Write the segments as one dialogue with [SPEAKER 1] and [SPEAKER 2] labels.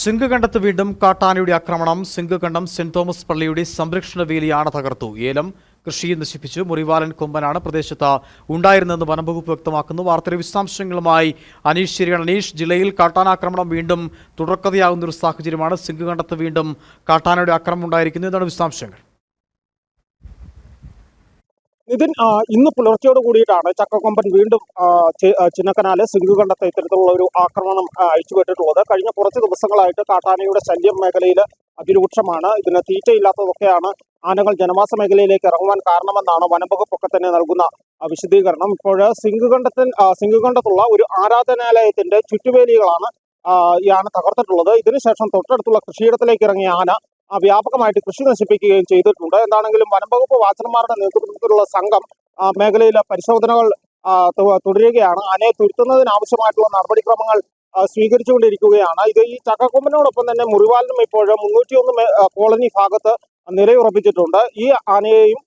[SPEAKER 1] സിംഗകണ്ഠത്ത് വീണ്ടും കാട്ടാനയുടെ ആക്രമണം. സിംഗുകണ്ഠം സെന്റ് തോമസ് പള്ളിയുടെ സംരക്ഷണ വേലിയാണ് തകർത്തു. ഏലം കൃഷിയെ നശിപ്പിച്ചു. മുറിവാലൻ കൊമ്പനാണ് പ്രദേശത്ത് ഉണ്ടായിരുന്നതെന്ന് വനംവകുപ്പ് വ്യക്തമാക്കുന്നു. വാർത്തയുടെ വിശദാംശങ്ങളുമായി അനീഷ് ശരിയാണ്. അനീഷ് ജില്ലയിൽ കാട്ടാനാക്രമണം വീണ്ടും തുടർക്കഥയാകുന്ന ഒരു സാഹചര്യമാണ് സിംഗകണ്ഠത്ത് വീണ്ടും കാട്ടാനയുടെ ആക്രമണം ഉണ്ടായിരിക്കുന്നു എന്താണ് വിശദാംശങ്ങൾ?
[SPEAKER 2] നിതിൻ ആ, ഇന്ന് പുലർച്ചയോട് കൂടിയിട്ടാണ് ചക്കക്കൊമ്പൻ വീണ്ടും ചിന്നക്കനാല് സിംഗുകണ്ടത്തെ ഇത്തരത്തിലുള്ള ഒരു ആക്രമണം അഴിച്ചുവിട്ടിട്ടുള്ളത്. കഴിഞ്ഞ കുറച്ച് ദിവസങ്ങളായിട്ട് കാട്ടാനയുടെ ശല്യം മേഖലയിൽ അതിരൂക്ഷമാണ്. ഇതിന് തീറ്റയില്ലാത്തതൊക്കെയാണ് ആനകൾ ജനവാസ മേഖലയിലേക്ക് ഇറങ്ങുവാൻ കാരണമെന്നാണ് വനംവകുപ്പൊക്കെ തന്നെ നൽകുന്ന വിശദീകരണം. ഇപ്പോൾ സിംഗുകണ്ടത്തിൽ സിംഗു സിംഗുകണ്ടത്തുള്ള ഒരു ആരാധനാലയത്തിന്റെ ചുറ്റുവേലികളാണ് ഈ ആന തകർത്തിട്ടുള്ളത്. ഇതിനുശേഷം തൊട്ടടുത്തുള്ള കൃഷിയിടത്തിലേക്ക് ഇറങ്ങിയ ആന വ്യാപകമായിട്ട് കൃഷി നശിപ്പിക്കുകയും ചെയ്തിട്ടുണ്ട്. എന്താണെങ്കിലും വനംവകുപ്പ് വാച്ചർമാരുടെ നേതൃത്വത്തിലുള്ള സംഘം മേഖലയിലെ പരിശോധനകൾ തുടരുകയാണ്. ആനയെ തുരുത്തുന്നതിനാവശ്യമായിട്ടുള്ള നടപടിക്രമങ്ങൾ സ്വീകരിച്ചുകൊണ്ടിരിക്കുകയാണ്. ഇത് ഈ ചക്കക്കൊമ്പനോടൊപ്പം തന്നെ മുറിവാലിനും ഇപ്പോൾ മുന്നൂറ്റിയൊന്ന് കോളനി ഭാഗത്ത് നിലയുറപ്പിച്ചിട്ടുണ്ട്. ഈ ആനയെയും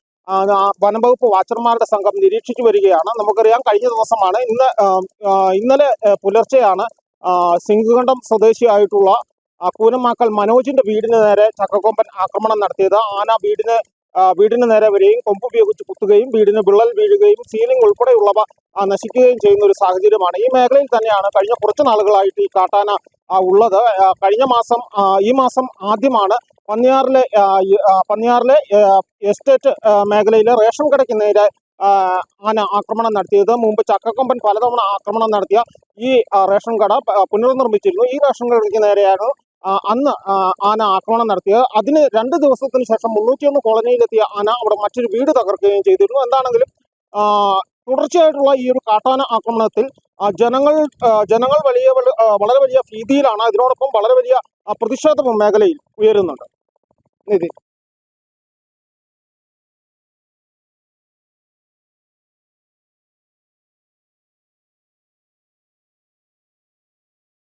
[SPEAKER 2] വനംവകുപ്പ് വാച്ചർമാരുടെ സംഘം നിരീക്ഷിച്ചു വരികയാണ്. നമുക്കറിയാം കഴിഞ്ഞ ദിവസമാണ് ഇന്ന് ഇന്നലെ പുലർച്ചെയാണ് സിംഗുകണ്ഠം സ്വദേശിയായിട്ടുള്ള കൂനമാക്കൽ മനോജിന്റെ വീടിന് നേരെ ചക്കക്കൊമ്പൻ ആക്രമണം നടത്തിയത്. ആന വീടിന് വീടിന് നേരെ വരികയും കൊമ്പ് ഉപയോഗിച്ച് കുത്തുകയും വീടിന് വിള്ളൽ വീഴുകയും സീലിംഗ് ഉൾപ്പെടെയുള്ളവ നശിക്കുകയും ചെയ്യുന്ന ഒരു സാഹചര്യമാണ്. ഈ മേഖലയിൽ തന്നെയാണ് കഴിഞ്ഞ കുറച്ച് നാളുകളായിട്ട് ഈ കാട്ടാന ഉള്ളത്. കഴിഞ്ഞ മാസം ഈ മാസം ആദ്യമാണ് പന്നിയാറിലെ പന്നിയാറിലെ എസ്റ്റേറ്റ് മേഖലയിലെ റേഷൻ കടയ്ക്ക് നേരെ ആന ആക്രമണം നടത്തിയത്. മുമ്പ് ചക്കക്കൊമ്പൻ പലതവണ ആക്രമണം നടത്തിയ ഈ റേഷൻ കട പുനർനിർമ്മിച്ചിരുന്നു. ഈ റേഷൻ കടയ്ക്ക് നേരെയാണ് അന്ന് ആന ആക്രമണം നടത്തിയത്. അതിന് രണ്ട് ദിവസത്തിന് ശേഷം മുന്നൂറ്റിയൊന്ന് കോളനിയിലെത്തിയ ആന അവിടെ മറ്റൊരു വീട് തകർക്കുകയും ചെയ്തിരുന്നു. എന്താണെങ്കിലും തുടർച്ചയായിട്ടുള്ള ഈ ഒരു കാട്ടാന ആക്രമണത്തിൽ ജനങ്ങൾ ജനങ്ങൾ വലിയ വളരെ വലിയ ഭീതിയിലാണ്. അതിനോടൊപ്പം വളരെ വലിയ പ്രതിഷേധവും മേഖലയിൽ ഉയരുന്നുണ്ട്. നിതിൻ